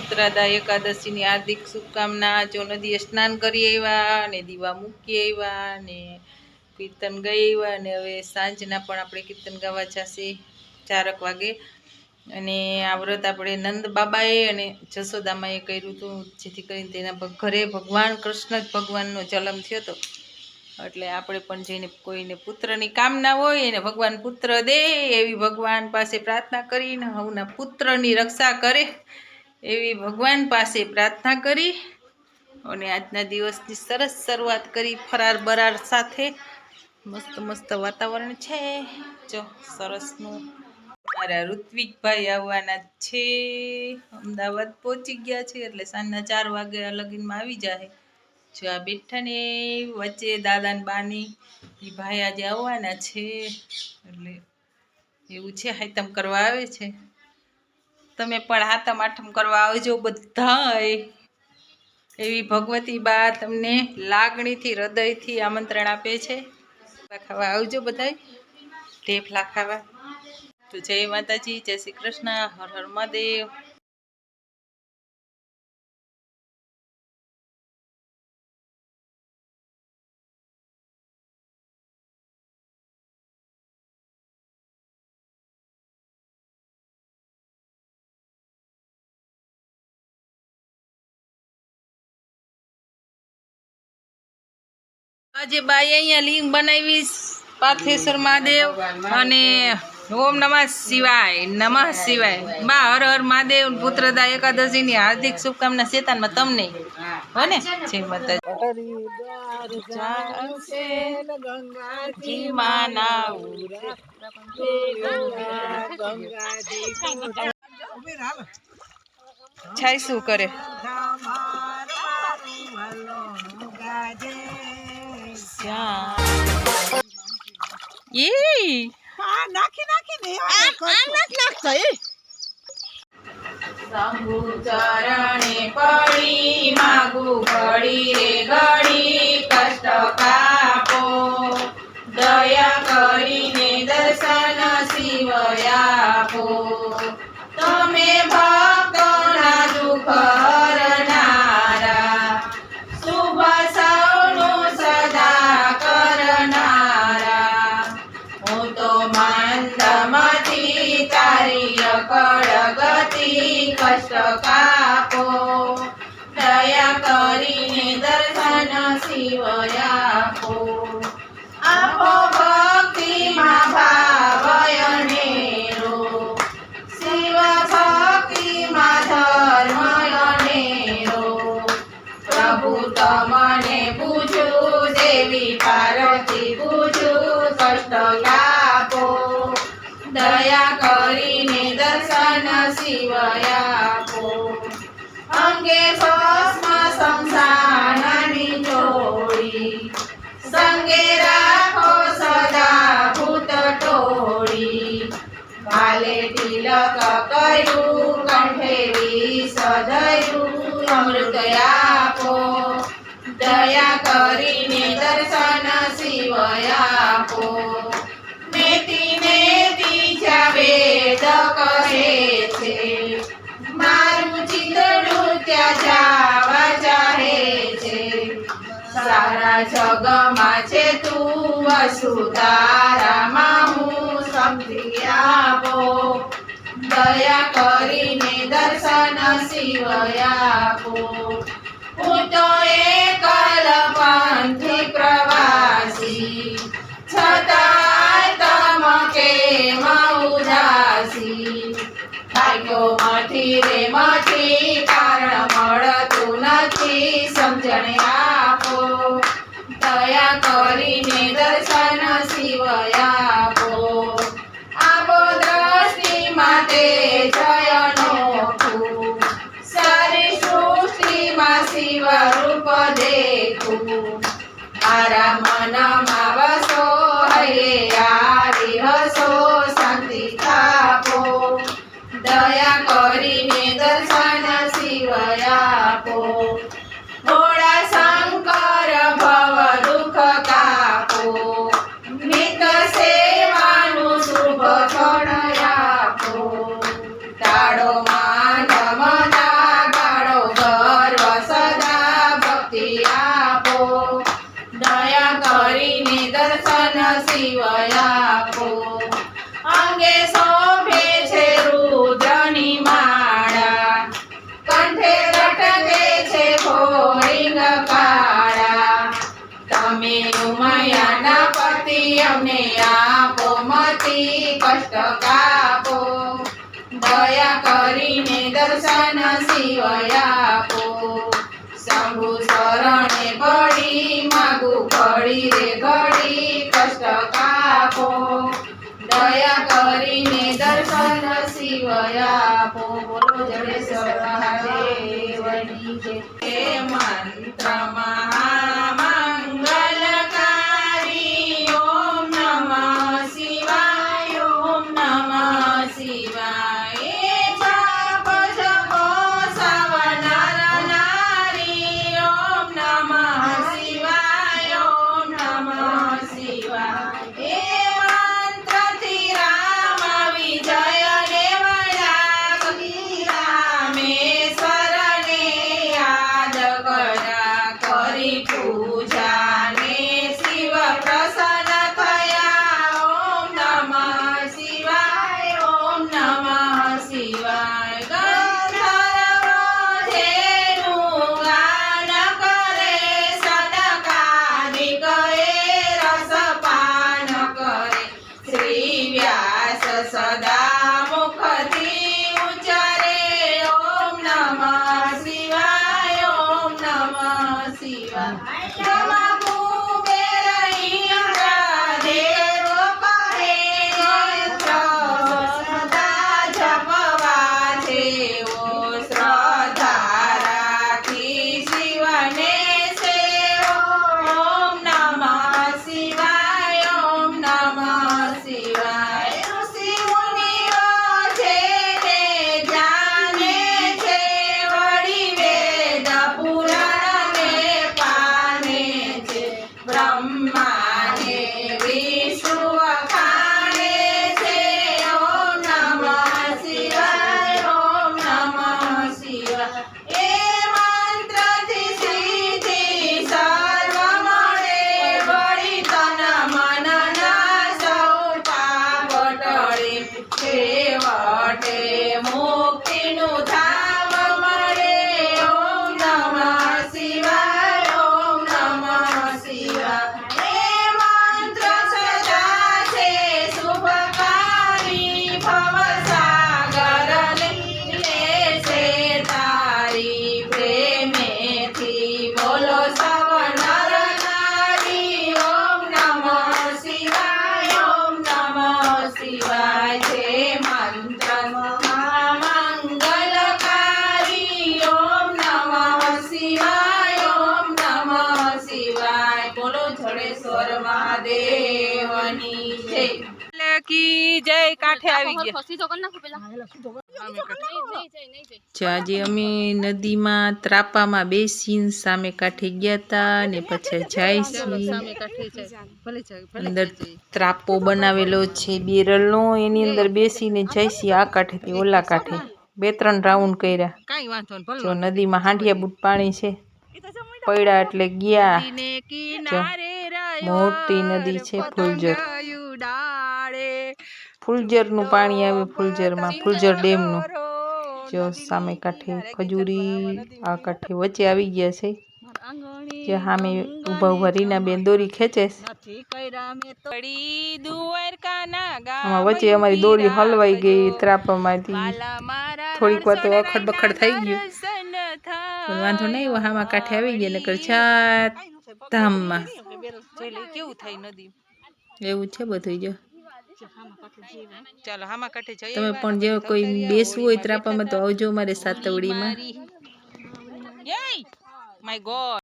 પુત્રાદા એકાદશીની હાર્દિક શુભકામના, જો નદીએ સ્નાન કરી આવ્યા અને દીવા મૂકી આવ્યા અને કીર્તન ગઈ આવ્યા અને હવે સાંજના પણ આપણે કીર્તન ગાવા જશે ચારક વાગે. અને આ વ્રત આપણે નંદ બાબાએ અને જશોદામાએ કર્યું હતું, જેથી કરીને તેના ઘરે ભગવાન કૃષ્ણ જ ભગવાનનો જન્મ થયો હતો. એટલે આપણે પણ જેને કોઈને પુત્રની કામના હોય એને ભગવાન પુત્ર દે, એવી ભગવાન પાસે પ્રાર્થના કરીને હવના પુત્રની રક્ષા કરે. એવી ભગવાન પાસે પ્રાર્થના કરી અને આજના દિવસની સરસ શરૂઆત કરી ફરાર બરાર સાથે. મસ્ત મસ્ત વાતાવરણ છે. જો, સરસનું. મારા ઋત્વિકભાઈ આવવાના છે. અમદાવાદ પહોંચી ગયા છે એટલે સાંજના ચાર વાગે લગીનમાં આવી જાય જો આ બેઠા ને વચ્ચે દાદા ને બાની એ ભાઈ આજે આવવાના છે. એટલે એવું છે, હાઈતમ કરવા આવે છે. તમે પણ હાથમ આઠમ કરવા આવજો બધાય. એવી ભગવતી બા તમને લાગણીથી, હૃદયથી આમંત્રણ આપે છે. ખાવા આવજો બધાય. ઢેફલા ખાવા. તો જય માતાજી, જય શ્રી કૃષ્ણ, હર હર મહાદેવ. આજે બાઈ અહીંયા લિંગ બનાવી પાર્થેશ્વર મહાદેવ અને ઓમ નમઃ શિવાય નમઃ શિવાય. બા હર હર મહાદેવ પુત્રદા એકાદશીની હાર્દિક શુભકામના શેતાનમાં તમને. હો ને? જય માતાજી. ચાલશે જી માના છાય શું કરે ઈ શંભુ ચરણે પડી માગુ ઘડી રે ઘડી કષ્ટ કાપો. કષ્ટ કાપો દયા કરીને દર્શન શિવયાપો આપો ભક્તિમાં ભાવયનેરો શિવ ભક્તિમાં ધર્મયનેરો પ્રભુ તમને પૂછું દેવી પાર્વતી પૂછું કષ્ટ કાપો દયા કરીને દર્શન શિવયાપો અંગે ભસ્મ સંસારની જોડી સંગે રાખો સદા ભૂત ટોળી કાલે તિલક કર્યું કંઠે વિષધર્યું અમૃત આપો દયા કરીને દર્શન શિવયાપો મેતી મેતી જગમાં છે તું વસુધારામાં હું આપો. દયા કરીને દર્શન શિવયાપો હું તો એક પંથી પ્રવાસી છતાં તમ કેમ ઉદાસી. ભાગ્યો મથી રે મથી કારણ મળતું નથી સમજણ મારા મનમાં વસો હૈયારી હસો, શાંતિ આપો દયા કરીને દર્શન શિવય આપો. ભોળા શંકર ભવ દુઃખ કાપો. નિત સેવાનું શુભ ફળ આપો. તાળો માનવતા ગાળો ગર્વ સદા ભક્તિ આપો. દયા કરીને દર્શન શિવય આપો. અંગે શોભે છે રુદ્રની માળા. કંઠે લટકે છે ભોરિંગ કાળા તમે ઉમયાના પતિ અમને આપો, મતી કષ્ટ કાપો. દયા કરીને દર્શન શિવય આપો. શંભુ શરણે પડી માગુ ઘડી રે ઘડી કષ્ટ કાપો. દયા કરીને દર્શન શિવયા આપો. કી જય કાંઠે આવી ગયા. સીધો કરી નાખો પેલા. નહીં જાય નહીં જાય જો આજે અમે નદીમાં ત્રાપામાં બેસીને સામે કાંઠે ગયા તા ને પછી જાય છીએ કાઠે જાય ભલે જાય અંદર ત્રાપો બનાવેલો છે બેરલનો એની અંદર બેસીને જઈશી આ કાંઠેથી ઓલા કાંઠે. બે ત્રણ રાઉન્ડ કર્યા. કાંઈ વાંધો જો નદીમાં હાંડિયા બૂટ પાણી છે. પડ્યા એટલે ગયા. મોટી નદી છે ફૂલજર ફૂલજરનું પાણી આવે ફૂલઝરમાં ફૂલઝર ડેમનું. જો સામે કાંઠે ખજૂરી આ કાંઠે વચ્ચે આવી ગયા છે. જે સામે ઊભા ઊભા રીના બેન દોરી ખેંચે છે. આમાં વચ્ચે અમારી દોરી હલવાઈ ગઈ ત્રાપામાંથી. થોડીક વાર તો અખડ બખડ થઈ ગયું. વાંધો નહીં હામાં કાંઠે આવી ગયા નકર છાત ધામમાં. કેવું થાય નદી? એવું છે બધું જો. ચાલો હામાં કાંઠે જઈએ તમે પણ જો કોઈ બેસવું હોય ત્રાપામાં તો આવજો મારે સાતવડીમાં. માય ગોડ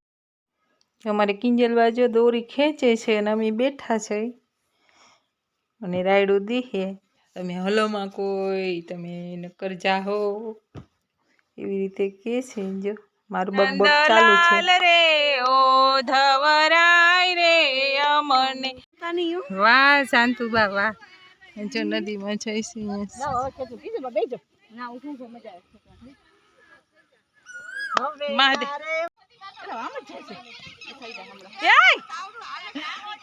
અમારે કિંજલ બાજુ દોરી ખેંચે છે અને અમે બેઠા છે. અને રાયડું દીહે. તમે હલોમાં કોઈ તમે નક્કર જાહો. એવી રીતે કે છે જો. મારું બક બક ચાલુ છે. રે ઓ ધવરાય રે અમને વાહ શાંતુ બા વાહ. જો નદીમાં જઈશું મહાદેવ.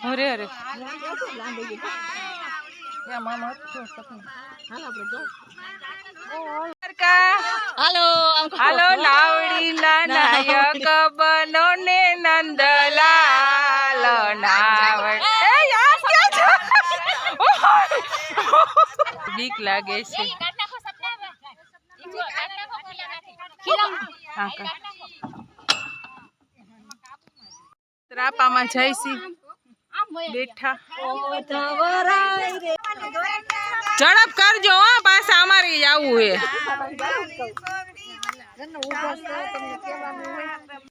અરે અરે હાલો હાલો નાવડી નાયક બનો ને નંદલાલ બીક લાગે છે. ત્રાપામાં છે બેઠા. ઝડપ કરજો હો પાછા અમારે આવવું હે.